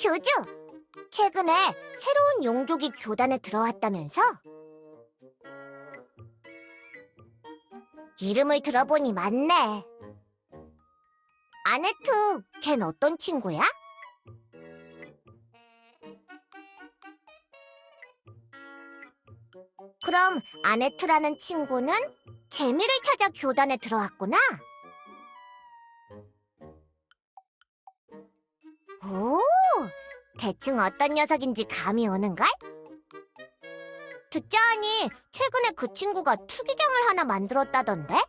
교주! 최근에 새로운 용족이 교단에 들어왔다면서? 이름을 들어보니 맞네. 아네트, 걘 어떤 친구야? 그럼 아네트라는 친구는 재미를 찾아 교단에 들어왔구나. 오, 대충 어떤 녀석인지 감이 오는걸? 듣자하니 최근에 그 친구가 투기장을 하나 만들었다던데? 에?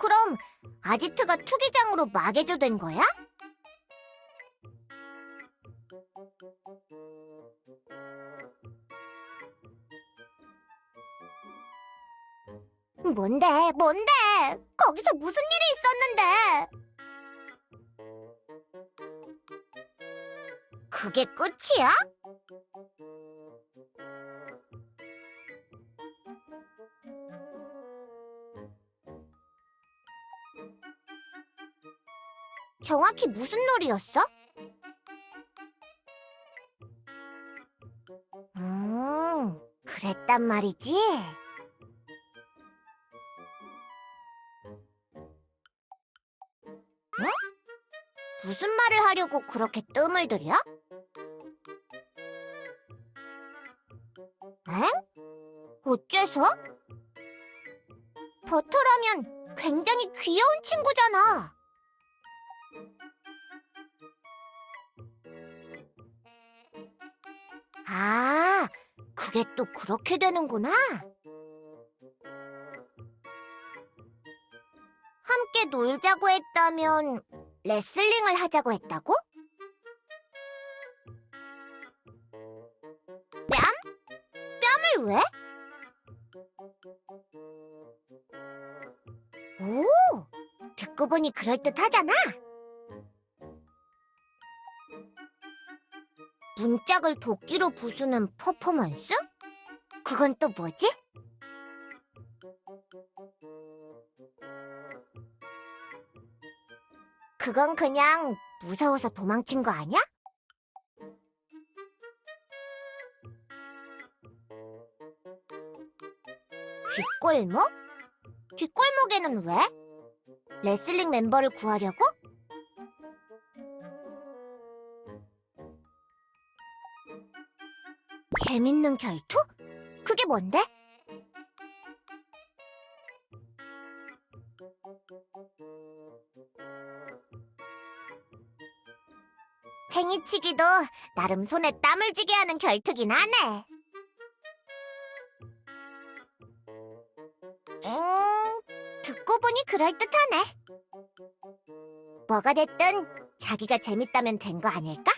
그럼 아지트가 투기장으로 마개조 된 거야? 뭔데? 뭔데? 거기서 무슨 일이 있었는데? 그게 끝이야? 정확히 무슨 놀이였어? 음, 그랬단 말이지. 무슨 말을 하려고 그렇게 뜸을 들여? 엥? 어째서? 버터라면 굉장히 귀여운 친구잖아. 아, 그게 또 그렇게 되는구나. 함께 놀자고 했다면 레슬링을 하자고 했다고? 뺨? 뺨을 왜? 오, 듣고 보니 그럴듯하잖아. 문짝을 도끼로 부수는 퍼포먼스? 그건 또 뭐지? 그건 그냥 무서워서 도망친 거 아니야? 뒷골목? 뒷골목에는 왜? 레슬링 멤버를 구하려고? 재밌는 결투? 그게 뭔데? 팽이치기도 나름 손에 땀을 쥐게 하는 결투긴 하네. 음, 듣고 보니 그럴듯하네. 뭐가 됐든 자기가 재밌다면 된 거 아닐까?